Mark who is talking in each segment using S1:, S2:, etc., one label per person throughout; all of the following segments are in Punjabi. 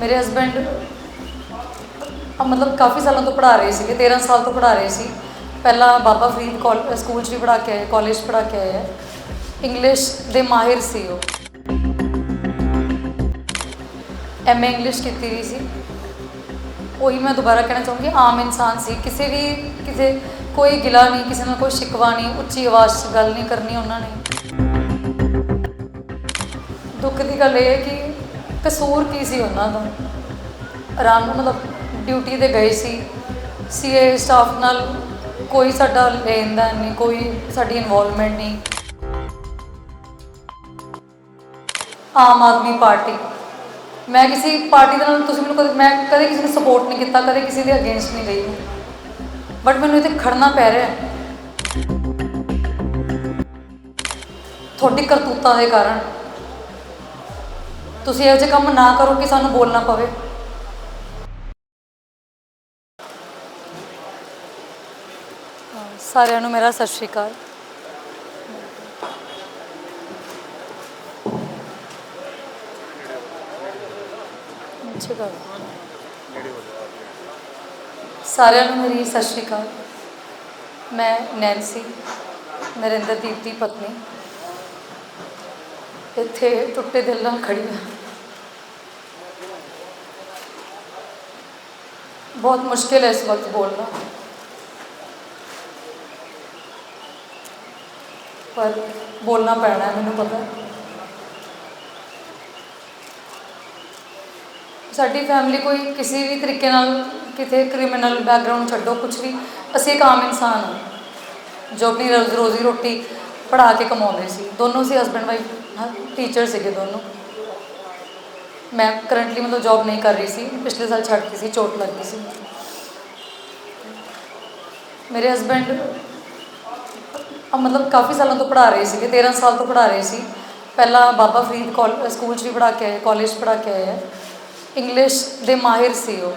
S1: ਮੇਰੇ ਹਸਬੰਡ ਮਤਲਬ ਕਾਫੀ ਸਾਲਾਂ ਤੋਂ ਪੜ੍ਹਾ ਰਹੇ ਸੀਗੇ 13 ਸਾਲ ਤੋਂ ਪੜ੍ਹਾ ਰਹੇ ਸੀ। ਪਹਿਲਾਂ ਬਾਬਾ ਫਰੀਦ ਕਾਲ- ਸਕੂਲ 'ਚ ਵੀ ਪੜ੍ਹਾ ਕੇ ਆਏ ਕਾਲਜ 'ਚ ਪੜ੍ਹਾ ਕੇ ਆਏ ਹੈ ਇੰਗਲਿਸ਼ ਦੇ ਮਾਹਿਰ ਸੀ ਉਹ। ਐਮਏ ਇੰਗਲਿਸ਼ ਕੀਤੀ ਹੋਈ ਸੀ। ਉਹੀ ਮੈਂ ਦੁਬਾਰਾ ਕਹਿਣਾ ਚਾਹੂੰਗੀ, ਆਮ ਇਨਸਾਨ ਸੀ। ਕਿਸੇ ਵੀ, ਕਿਸੇ, ਕੋਈ ਗਿਲਾ ਨਹੀਂ, ਕਿਸੇ ਨਾਲ ਕੋਈ ਸ਼ਿਕਵਾ ਨਹੀਂ, ਉੱਚੀ ਆਵਾਜ਼ 'ਚ ਗੱਲ ਨਹੀਂ ਕਰਨੀ ਉਹਨਾਂ ਨੇ। ਦੁੱਖ ਦੀ ਗੱਲ ਇਹ ਹੈ ਕਿ ਕਸੂਰ ਕੀ ਸੀ ਉਹਨਾਂ ਦਾ? ਆਰਾਮ ਨਾਲ ਮਤਲਬ ਡਿਊਟੀ ਤੇ ਗਏ ਸੀ। ਸੀਏ ਸਟਾਫ ਨਾਲ ਕੋਈ ਸਾਡਾ ਲੈਣ ਦੇਣ ਨਹੀਂ, ਕੋਈ ਸਾਡੀ ਇਨਵੋਲਵਮੈਂਟ ਨਹੀਂ। ਆਮ ਆਦਮੀ ਪਾਰਟੀ। ਮੈਂ ਕਿਸੇ ਪਾਰਟੀ ਦੇ ਨਾਲ ਤੁਸੀਂ ਮੈਨੂੰ ਕਦੇ ਮੈਂ ਕਦੇ ਕਿਸੇ ਨੂੰ ਸਪੋਰਟ ਨਹੀਂ ਕੀਤਾ, ਕਦੇ ਕਿਸੇ ਦੇ ਅਗੇਂਸਟ ਨਹੀਂ ਗਈ। ਬਟ ਮੈਨੂੰ ਇੱਥੇ ਖੜਨਾ ਪੈ ਰਿਹਾ ਹੈ। ਤੁਹਾਡੀ ਕਰਤੂਤਾਂ ਦੇ ਕਾਰਨ ਤੁਸੀਂ ਇਹੋ ਜਿਹੇ ਕੰਮ ਨਾ ਕਰੋ ਕਿ ਸਾਨੂੰ ਬੋਲਣਾ ਪਵੇ। ਸਾਰਿਆਂ ਨੂੰ ਮੇਰਾ ਸਤਿ ਸ਼੍ਰੀ ਅਕਾਲ। ਅੱਛਾ ਸਾਰਿਆਂ ਨੂੰ ਮੇਰੀ ਸਤਿ ਸ਼੍ਰੀ ਅਕਾਲ। ਮੈਂ ਨੈਂਸੀ ਨਰਿੰਦਰਦੀਪ ਦੀ ਪਤਨੀ। ਇੱਥੇ ਟੁੱਟੇ ਦਿਲ ਨਾਲ ਖੜੀ ਹਾਂ। ਬਹੁਤ ਮੁਸ਼ਕਿਲ ਹੈ ਇਸ ਵਕਤ ਬੋਲਣਾ। ਪਰ ਬੋਲਣਾ ਪੈਣਾ ਹੈ, ਮੈਨੂੰ ਪਤਾ ਸਾਡੀ ਫੈਮਿਲੀ ਕੋਈ ਕਿਸੇ ਵੀ ਤਰੀਕੇ ਨਾਲ ਕਿਤੇ ਕ੍ਰਿਮੀਨਲ ਬੈਕਗ੍ਰਾਉਂਡ ਛੱਡੋ ਕੁਝ ਵੀ, ਅਸੀਂ ਇੱਕ ਆਮ ਇਨਸਾਨ ਹਾਂ, ਜੋ ਆਪਣੀ ਰੋਜ਼ ਰੋਜ਼ੀ ਰੋਟੀ ਪੜਾ ਕੇ ਕਮਾਉਂਦੇ ਸੀ। ਦੋਨੋਂ ਸੀ ਹਸਬੰਡ ਵਾਈਫ ਟੀਚਰ ਸੀਗੇ ਦੋਨੋਂ। ਮੈਂ ਕਰੰਟਲੀ ਮਤਲਬ ਜੌਬ ਨਹੀਂ ਕਰ ਰਹੀ ਸੀ, ਪਿਛਲੇ ਸਾਲ ਛੱਡਤੀ ਸੀ, ਚੋਟ ਲੱਗ ਗਈ ਸੀ। ਮੇਰੇ ਹਸਬੰਡ ਮਤਲਬ ਕਾਫੀ ਸਾਲਾਂ ਤੋਂ ਪੜ੍ਹਾ ਰਹੇ ਸੀਗੇ 13 ਸਾਲ ਤੋਂ ਪੜ੍ਹਾ ਰਹੇ ਸੀ। ਪਹਿਲਾਂ ਬਾਬਾ ਫਰੀਦ ਕਾਲ- ਸਕੂਲ 'ਚ ਵੀ ਪੜ੍ਹਾ ਕੇ ਆਏ ਕਾਲਜ 'ਚ ਪੜ੍ਹਾ ਕੇ ਆਏ ਹੈ ਇੰਗਲਿਸ਼ ਦੇ ਮਾਹਿਰ ਸੀ ਉਹ।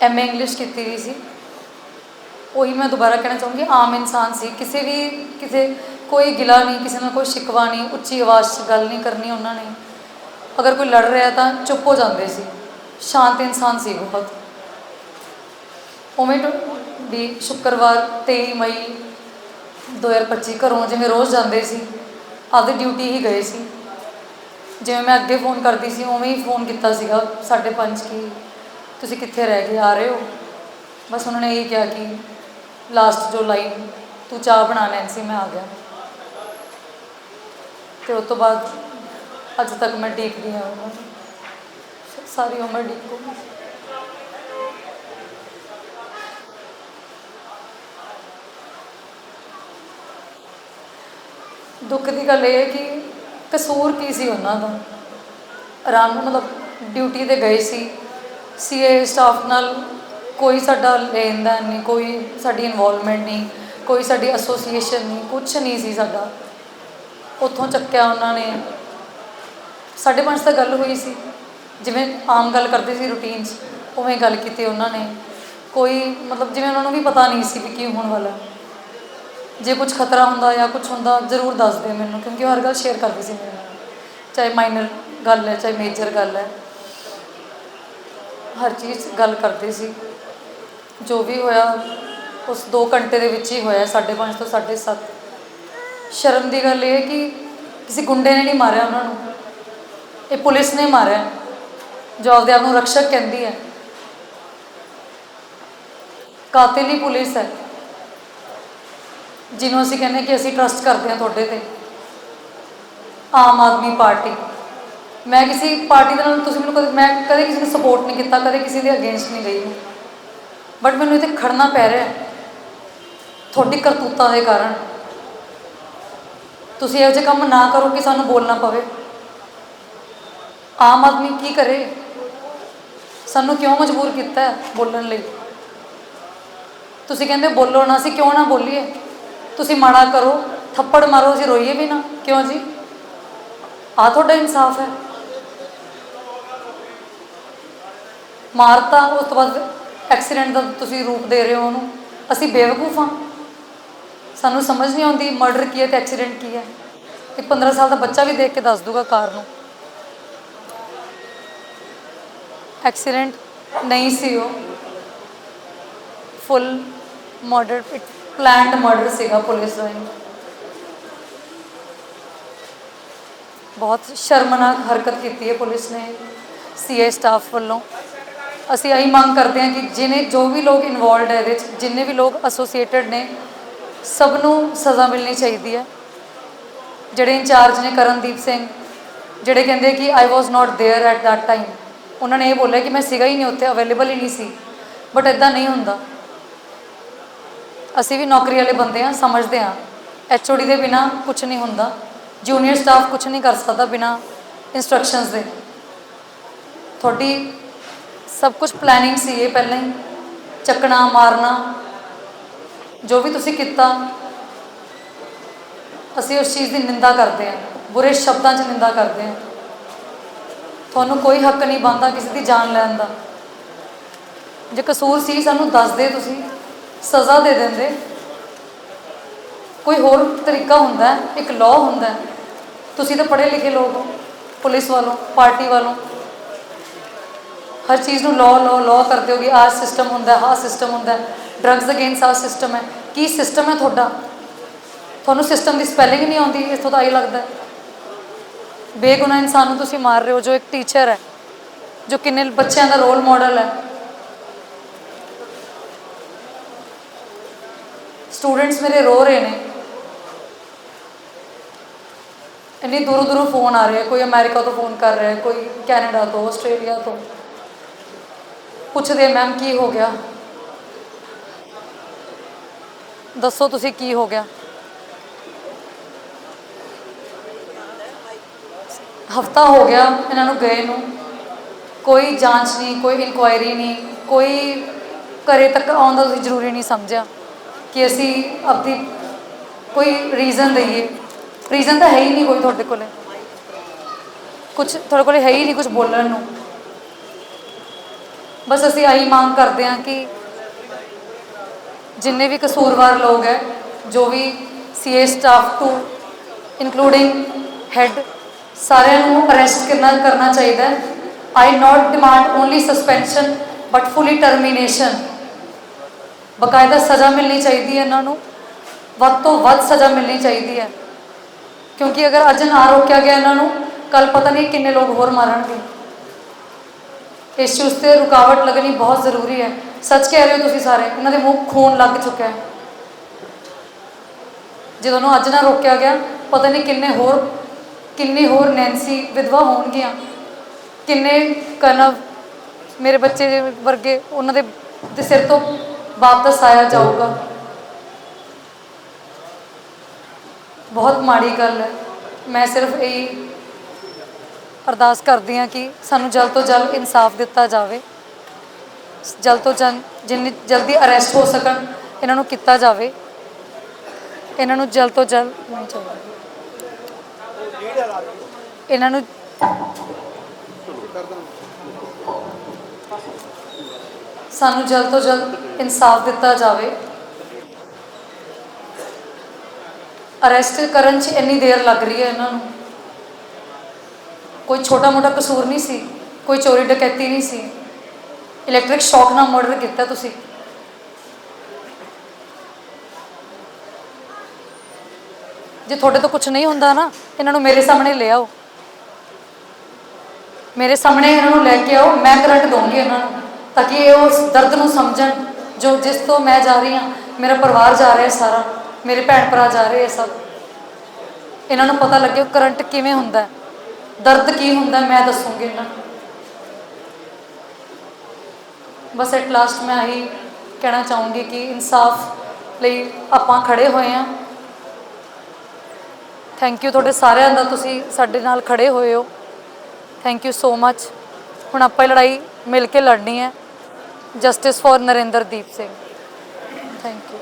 S1: ਐਮਏ ਇੰਗਲਿਸ਼ ਕੀਤੀ ਹੋਈ ਸੀ। ਉਹੀ ਮੈਂ ਦੁਬਾਰਾ ਕਹਿਣਾ ਚਾਹੂੰਗੀ, ਆਮ ਇਨਸਾਨ ਸੀ। ਕਿਸੇ ਵੀ, ਕਿਸੇ ਕੋਈ ਗਿਲਾ ਨਹੀਂ, ਕਿਸੇ ਨਾਲ ਕੋਈ ਸ਼ਿਕਵਾ ਨਹੀਂ, ਉੱਚੀ ਆਵਾਜ਼ 'ਚ ਗੱਲ ਨਹੀਂ ਕਰਨੀ ਉਹਨਾਂ ਨੇ। ਅਗਰ ਕੋਈ ਲੜ ਰਿਹਾ ਤਾਂ ਚੁੱਪ ਹੋ ਜਾਂਦੇ ਸੀ। ਸ਼ਾਂਤ ਇਨਸਾਨ ਸੀ ਬਹੁਤ ਉਵੇਂ ਵੀ ਸ਼ੁੱਕਰਵਾਰ 23 ਮਈ 2025 ਘਰੋਂ ਜਿਵੇਂ ਰੋਜ਼ ਜਾਂਦੇ ਸੀ, ਆਪਦੀ ਡਿਊਟੀ ਹੀ ਗਏ ਸੀ। ਜਿਵੇਂ ਮੈਂ ਅੱਗੇ ਫੋਨ ਕਰਦੀ ਸੀ, ਉਵੇਂ ਹੀ ਫੋਨ ਕੀਤਾ ਸੀਗਾ 5:30 ਕਿ ਤੁਸੀਂ ਕਿੱਥੇ ਰਹਿ ਗਏ ਆ ਰਹੇ ਹੋ? ਬਸ ਉਹਨਾਂ ਨੇ ਇਹ ਕਿਹਾ ਕਿ ਲਾਸਟ ਜੋ ਲਾਈਨ, ਤੂੰ ਚਾਹ ਬਣਾ ਲੈਣ ਸੀ, ਮੈਂ ਆ ਗਿਆ। ਤੇ ਉਸ ਤੋਂ ਬਾਅਦ ਅੱਜ ਤੱਕ ਮੈਂ ਡੀਕਦੀ ਹਾਂ ਉਹਨਾਂ ਨੂੰ। ਸਾਰੀ ਉਮਰ ਡੀਕੂਗੀ ਦੁੱਖ ਦੀ ਗੱਲ ਇਹ ਹੈ ਕਿ ਕਸੂਰ ਕੀ ਸੀ ਉਹਨਾਂ ਦਾ? ਆਰਾਮ ਨਾਲ ਮਤਲਬ ਡਿਊਟੀ ਤੇ ਗਏ ਸੀ। ਸੀਏ ਸਟਾਫ ਨਾਲ ਕੋਈ ਸਾਡਾ ਲੈਣ ਦੇਣ ਨਹੀਂ, ਕੋਈ ਸਾਡੀ ਇਨਵੋਲਵਮੈਂਟ ਨਹੀਂ, ਕੋਈ ਸਾਡੀ ਐਸੋਸੀਏਸ਼ਨ ਨਹੀਂ ਕੁਝ ਨਹੀਂ ਸੀ ਸਾਡਾ। ਉੱਥੋਂ ਚੱਕਿਆ ਉਹਨਾਂ ਨੇ। ਸਾਢੇ ਪੰਜ ਤੱਕ ਗੱਲ ਹੋਈ ਸੀ। ਜਿਵੇਂ ਆਮ ਗੱਲ ਕਰਦੇ ਸੀ ਰੂਟੀਨ 'ਚ, ਉਵੇਂ ਗੱਲ ਕੀਤੀ ਉਹਨਾਂ ਨੇ। ਕੋਈ ਮਤਲਬ ਜਿਵੇਂ ਉਹਨਾਂ ਨੂੰ ਵੀ ਪਤਾ ਨਹੀਂ ਸੀ ਵੀ ਕੀ ਹੋਣ ਵਾਲਾ। ਜੇ ਕੁਝ ਖਤਰਾ ਹੁੰਦਾ ਜਾਂ ਕੁਝ ਹੁੰਦਾ, ਜ਼ਰੂਰ ਦੱਸ ਦਿਓ ਮੈਨੂੰ, ਕਿਉਂਕਿ ਹਰ ਗੱਲ ਸ਼ੇਅਰ ਕਰਦੇ ਸੀ ਮੇਰੇ ਨਾਲ। ਚਾਹੇ ਮਾਈਨਰ ਗੱਲ ਹੈ, ਚਾਹੇ ਮੇਜਰ ਗੱਲ ਹੈ। ਹਰ ਚੀਜ਼ ਗੱਲ ਕਰਦੇ ਸੀ। ਜੋ ਵੀ ਹੋਇਆ, ਉਸ 2 ਘੰਟੇ ਦੇ ਵਿੱਚ ਹੀ ਹੋਇਆ 5:30 ਤੋਂ 7:30 ਸ਼ਰਮ ਦੀ ਗੱਲ ਇਹ ਹੈ ਕਿ ਕਿਸੇ ਗੁੰਡੇ ਨੇ ਨਹੀਂ ਮਾਰਿਆ ਉਹਨਾਂ ਨੂੰ। ਇਹ ਪੁਲਿਸ ਨੇ ਮਾਰਿਆ। ਜੋ ਆਪਦੇ ਆਪ ਨੂੰ ਰਕਸ਼ਕ ਕਹਿੰਦੀ ਹੈ। ਕਾਤਿਲ ਹੀ ਪੁਲਿਸ ਹੈ। ਜਿਹਨੂੰ ਅਸੀਂ ਕਹਿੰਦੇ ਕਿ ਅਸੀਂ ਟਰਸਟ ਕਰਦੇ ਹਾਂ ਤੁਹਾਡੇ ਤੇ। ਆਮ ਆਦਮੀ ਪਾਰਟੀ। ਮੈਂ ਕਿਸੇ ਪਾਰਟੀ ਦੇ ਨਾਲ ਤੁਸੀਂ ਮੈਨੂੰ ਕਦੇ ਮੈਂ ਕਦੇ ਕਿਸੇ ਨੂੰ ਸਪੋਰਟ ਨਹੀਂ ਕੀਤਾ, ਕਦੇ ਕਿਸੇ ਦੇ ਅਗੇਂਸਟ ਨਹੀਂ ਗਈ। ਬਟ ਮੈਨੂੰ ਇੱਥੇ ਖੜਨਾ ਪੈ ਰਿਹਾ। ਤੁਹਾਡੀ ਕਰਤੂਤਾਂ ਦੇ ਕਾਰਨ। ਤੁਸੀਂ ਇਹੋ ਜਿਹੇ ਕੰਮ ਨਾ ਕਰੋ ਕਿ ਸਾਨੂੰ ਬੋਲਣਾ ਪਵੇ। ਆਮ ਆਦਮੀ ਕੀ ਕਰੇ? ਸਾਨੂੰ ਕਿਉਂ ਮਜਬੂਰ ਕੀਤਾ ਹੈ ਬੋਲਣ ਲਈ? ਤੁਸੀਂ ਕਹਿੰਦੇ ਬੋਲੋ ਨਾ, ਅਸੀਂ ਕਿਉਂ ਨਾ ਬੋਲੀਏ? ਤੁਸੀਂ ਮਾੜਾ ਕਰੋ, ਥੱਪੜ ਮਾਰੋ, ਅਸੀਂ ਰੋਈਏ ਵੀ ਨਾ। ਕਿਉਂ ਜੀ? ਆ ਤੁਹਾਡਾ ਇਨਸਾਫ ਹੈ। ਮਾਰਤਾ, ਉਸ ਤੋਂ ਬਾਅਦ ਐਕਸੀਡੈਂਟ ਦਾ ਤੁਸੀਂ ਰੂਪ ਦੇ ਰਹੇ ਹੋ ਉਹਨੂੰ। ਅਸੀਂ ਬੇਵਕੂਫ ਹਾਂ। ਸਾਨੂੰ ਸਮਝ ਨਹੀਂ ਆਉਂਦੀ ਮਰਡਰ ਕੀ ਹੈ ਤੇ ਐਕਸੀਡੈਂਟ ਕੀ ਹੈ। ਇੱਕ 15 ਸਾਲ ਦਾ ਬੱਚਾ ਵੀ ਦੇਖ ਕੇ ਦੱਸ ਦੂਗਾ ਕਾਰ ਨੂੰ। ਐਕਸੀਡੈਂਟ ਨਹੀਂ ਸੀ ਉਹ। ਫੁੱਲ ਮਰਡਰ ਪਲਾਨਡ ਮਰਡਰ ਸੀਗਾ ਪੁਲਿਸ ਦਾ ਬਹੁਤ ਸ਼ਰਮਨਾਕ ਹਰਕਤ ਕੀਤੀ ਹੈ ਪੁਲਿਸ ਨੇ ਸੀਏ ਸਟਾਫ ਵੱਲੋਂ। ਅਸੀਂ ਇਹੀ ਮੰਗ ਕਰਦੇ ਹਾਂ ਕਿ ਜਿਹਨੇ ਜੋ ਵੀ ਲੋਕ ਇਨਵੋਲਡ ਹੈ ਇਹਦੇ ਵਿੱਚ, ਜਿੰਨੇ ਵੀ ਲੋਕ ਐਸੋਸੀਏਟਡ ਨੇ ਸਭ ਨੂੰ ਸਜ਼ਾ ਮਿਲਣੀ ਚਾਹੀਦੀ ਹੈ ਜਿਹੜੇ ਇੰਚਾਰਜ ਨੇ ਕਰਨਦੀਪ ਸਿੰਘ ਜਿਹੜੇ ਕਹਿੰਦੇ ਕਿ I was not there at that time ਉਹਨਾਂ ਨੇ ਇਹ ਬੋਲਿਆ ਕਿ ਮੈਂ ਸੀਗਾ ਹੀ ਨਹੀਂ ਉੱਥੇ ਅਵੇਲੇਬਲ ਹੀ ਨਹੀਂ ਸੀ ਬਟ ਇਦਾਂ ਨਹੀਂ ਹੁੰਦਾ ਅਸੀਂ ਵੀ ਨੌਕਰੀ ਵਾਲੇ ਬੰਦੇ ਆ ਸਮਝਦੇ ਆ ਐਚਓਡੀ ਦੇ ਬਿਨਾ ਕੁਝ ਨਹੀਂ ਹੁੰਦਾ ਜੂਨੀਅਰ ਸਟਾਫ ਕੁਝ ਨਹੀਂ ਕਰ ਸਕਦਾ ਬਿਨਾ ਇਨਸਟਰਕਸ਼ਨਸ ਦੇ ਤੁਹਾਡੀ ਸਭ ਕੁਝ ਪਲੈਨਿੰਗ ਸੀ ਇਹ ਪਹਿਲਾਂ ਹੀ ਚੱਕਣਾ ਮਾਰਨਾ ਜੋ ਵੀ ਤੁਸੀਂ ਕੀਤਾ, ਅਸੀਂ ਉਸ ਚੀਜ਼ ਦੀ ਨਿੰਦਾ ਕਰਦੇ ਹਾਂ, ਬੁਰੇ ਸ਼ਬਦਾਂ 'ਚ ਨਿੰਦਾ ਕਰਦੇ ਹਾਂ। ਤੁਹਾਨੂੰ ਕੋਈ ਹੱਕ ਨਹੀਂ ਬਣਦਾ ਕਿਸੇ ਦੀ ਜਾਨ ਲੈਣ ਦਾ। ਜੇ ਕਸੂਰ ਸੀ, ਸਾਨੂੰ ਦੱਸ ਦੇ ਤੁਸੀਂ, ਸਜ਼ਾ ਦੇ ਦਿੰਦੇ। ਕੋਈ ਹੋਰ ਤਰੀਕਾ ਹੁੰਦਾ ਇੱਕ ਲਾਅ ਹੁੰਦਾ ਤੁਸੀਂ ਤਾਂ ਪੜ੍ਹੇ ਲਿਖੇ ਲੋਕ ਹੋ, ਪੁਲਿਸ ਵੱਲੋਂ, ਪਾਰਟੀ ਵੱਲੋਂ। ਹਰ ਚੀਜ਼ ਨੂੰ ਲਾਅ ਲਾਅ ਲਾਅ ਕਰਦੇ ਹੋਗੇ, ਆਹ ਸਿਸਟਮ ਹੁੰਦਾ ਹੈ, ਆਹ ਸਿਸਟਮ ਹੁੰਦਾ ਡਰੱਗਸ ਅਗੇਂਸਟ ਆਹ ਸਿਸਟਮ ਹੈ। ਕੀ ਸਿਸਟਮ ਹੈ ਤੁਹਾਡਾ? ਤੁਹਾਨੂੰ ਸਿਸਟਮ ਦੀ ਸਪੈਲਿੰਗ ਨਹੀਂ ਆਉਂਦੀ, ਇੱਥੋਂ ਤਾਂ ਆਈ ਲੱਗਦਾ ਬੇਗੁਨਾਹ ਇਨਸਾਨ ਨੂੰ ਤੁਸੀਂ ਮਾਰ ਰਹੇ ਹੋ, ਜੋ ਇੱਕ ਟੀਚਰ ਹੈ, ਜੋ ਕਿੰਨੇ ਬੱਚਿਆਂ ਦਾ ਰੋਲ ਮਾਡਲ ਹੈ। ਸਟੂਡੈਂਟਸ ਮੇਰੇ ਰੋ ਰਹੇ ਨੇ। ਇੰਨੀ ਦੂਰੋਂ ਦੂਰੋਂ ਫੋਨ ਆ ਰਹੇ ਕੋਈ ਅਮਰੀਕਾ ਤੋਂ ਫੋਨ ਕਰ ਰਿਹਾ ਕੋਈ ਕੈਨੇਡਾ ਤੋਂ ਆਸਟ੍ਰੇਲੀਆ ਤੋਂ। ਪੁੱਛਦੇ ਮੈਮ ਕੀ ਹੋ ਗਿਆ? ਦੱਸੋ ਤੁਸੀਂ ਕੀ ਹੋ ਗਿਆ? ਹਫਤਾ ਹੋ ਗਿਆ ਇਹਨਾਂ ਨੂੰ ਗਏ ਨੂੰ। ਕੋਈ ਜਾਂਚ ਨਹੀਂ, ਕੋਈ ਇਨਕੁਆਇਰੀ ਨਹੀਂ, ਕੋਈ ਘਰੇ ਤੱਕ ਆਉਣ ਦਾ ਤੁਸੀਂ ਜ਼ਰੂਰੀ ਨਹੀਂ ਸਮਝਿਆ ਕਿ ਅਸੀਂ ਆਪਦੀ ਕੋਈ ਰੀਜ਼ਨ ਦਈਏ। ਰੀਜ਼ਨ ਤਾਂ ਹੈ ਹੀ ਨਹੀਂ ਕੋਈ ਤੁਹਾਡੇ ਕੋਲੇ। ਕੁਝ ਤੁਹਾਡੇ ਕੋਲੇ ਹੈ ਹੀ ਨਹੀਂ ਕੁਝ ਬੋਲਣ ਨੂੰ। ਬਸ ਅਸੀਂ ਆਹੀ ਮੰਗ ਕਰਦੇ ਹਾਂ ਕਿ ਜਿੰਨੇ ਵੀ ਕਸੂਰਵਾਰ ਲੋਕ ਹੈ, ਜੋ ਵੀ CA staff to including head ਸਾਰਿਆਂ ਨੂੰ ਅਰੈਸਟ ਕਰਨਾ ਕਰਨਾ ਚਾਹੀਦਾ I not demand only suspension but fully termination ਬਕਾਇਦਾ ਸਜ਼ਾ ਮਿਲਣੀ ਚਾਹੀਦੀ ਹੈ ਇਹਨਾਂ ਨੂੰ। ਵੱਧ ਤੋਂ ਵੱਧ ਸਜ਼ਾ ਮਿਲਣੀ ਚਾਹੀਦੀ ਹੈ। ਕਿਉਂਕਿ ਅਗਰ ਅੱਜ ਨਾ ਰੋਕਿਆ ਗਿਆ ਇਹਨਾਂ ਨੂੰ ਕੱਲ ਪਤਾ ਨਹੀਂ ਕਿੰਨੇ ਲੋਕ ਹੋਰ ਮਾਰਨਗੇ। ਇਸ ਚੀਜ਼ ਤੇ ਰੁਕਾਵਟ ਲੱਗਣੀ ਬਹੁਤ ਜ਼ਰੂਰੀ ਹੈ। ਸੱਚ ਕਹਿ ਰਹੇ ਹੋ ਤੁਸੀਂ ਸਾਰੇ ਉਹਨਾਂ ਦੇ ਮੂੰਹ ਖੂਨ ਲੱਗ ਚੁੱਕਿਆ ਹੈ। ਜਦੋਂ ਨੂੰ ਅੱਜ ਨਾ ਰੋਕਿਆ ਗਿਆ, ਪਤਾ ਨਹੀਂ ਕਿੰਨੇ ਹੋਰ ਕਿੰਨੇ ਹੋਰ ਨੈਂਸੀ ਵਿਧਵਾ ਹੋਣਗੀਆਂ। ਕਿੰਨੇ ਕਨਵ ਮੇਰੇ ਬੱਚੇ ਵਰਗੇ, ਉਹਨਾਂ ਦੇ ਦੇ ਸਿਰ ਤੋਂ ਬਾਪ ਦਾ ਸਾਇਆ ਜਾਊਗਾ। ਬਹੁਤ ਮਾੜੀ ਗੱਲ ਹੈ। ਮੈਂ ਸਿਰਫ ਇਹ ਅਰਦਾਸ ਕਰਦੀ ਹਾਂ ਕਿ ਸਾਨੂੰ ਜਲਦ ਤੋਂ ਜਲਦ ਇਨਸਾਫ ਦਿੱਤਾ ਜਾਵੇ। ਜਲਦ ਤੋਂ ਜਲਦ ਜਿੰਨੀ ਜਲਦੀ ਅਰੈਸਟ ਹੋ ਸਕਣ, ਇਹਨਾਂ ਨੂੰ ਕੀਤਾ ਜਾਵੇ। ਇਹਨਾਂ ਨੂੰ ਜਲਦ ਤੋਂ ਜਲਦ ਇਹਨਾਂ ਨੂੰ ਸਾਨੂੰ ਜਲਦ ਤੋਂ ਜਲਦ ਇਨਸਾਫ ਦਿੱਤਾ ਜਾਵੇ। ਅਰੈਸਟ ਕਰਨ 'ਚ ਇੰਨੀ ਦੇਰ ਲੱਗ ਰਹੀ ਹੈ ਇਹਨਾਂ ਨੂੰ। ਕੋਈ ਛੋਟਾ ਮੋਟਾ ਕਸੂਰ ਨਹੀਂ ਸੀ, ਕੋਈ ਚੋਰੀ ਡਕੈਤੀ ਨਹੀਂ ਸੀ। ਇਲੈਕਟ੍ਰਿਕ ਸ਼ੌਕ ਨਾਲ ਮਰਡਰ ਕੀਤਾ ਤੁਸੀਂ। ਜੇ ਤੁਹਾਡੇ ਤੋਂ ਕੁਝ ਨਹੀਂ ਹੁੰਦਾ ਨਾ, ਇਹਨਾਂ ਨੂੰ ਮੇਰੇ ਸਾਹਮਣੇ ਲੈ ਆਓ। ਮੇਰੇ ਸਾਹਮਣੇ ਇਹਨਾਂ ਨੂੰ ਲੈ ਕੇ ਆਓ, ਮੈਂ ਕਰੰਟ ਦਊਂਗੀ ਇਹਨਾਂ ਨੂੰ, ਤਾਂ ਕਿ ਇਹ ਉਸ ਦਰਦ ਨੂੰ ਸਮਝਣ, ਜੋ ਜਿਸ ਤੋਂ ਮੈਂ ਜਾ ਰਹੀ ਹਾਂ, ਮੇਰਾ ਪਰਿਵਾਰ ਜਾ ਰਿਹਾ ਸਾਰਾ, ਮੇਰੇ ਭੈਣ ਭਰਾ ਜਾ ਰਹੇ ਆ ਸਭ। ਇਹਨਾਂ ਨੂੰ ਪਤਾ ਲੱਗੇ ਕਰੰਟ ਕਿਵੇਂ ਹੁੰਦਾ ਹੈ। ਦਰਦ ਕੀ ਹੁੰਦਾ ਮੈਂ ਦੱਸੂਗੀ ਇਹਨਾਂ ਨੂੰ। ਬਸ ਐਟ ਲਾਸਟ ਮੈਂ ਆਹੀ ਕਹਿਣਾ ਚਾਹੂੰਗੀ ਕਿ ਇਨਸਾਫ ਲਈ ਆਪਾਂ ਖੜੇ ਹੋਏ ਹਾਂ। ਥੈਂਕ ਯੂ ਤੁਹਾਡੇ ਸਾਰਿਆਂ ਦਾ ਤੁਸੀਂ ਸਾਡੇ ਨਾਲ ਖੜੇ ਹੋਏ ਹੋ। ਥੈਂਕ ਯੂ ਸੋ ਮੱਚ ਹੁਣ ਆਪਾਂ ਇਹ ਲੜਾਈ ਮਿਲ ਕੇ ਲੜਨੀ ਹੈ। Justice for Narinderdeep Singh. Thank you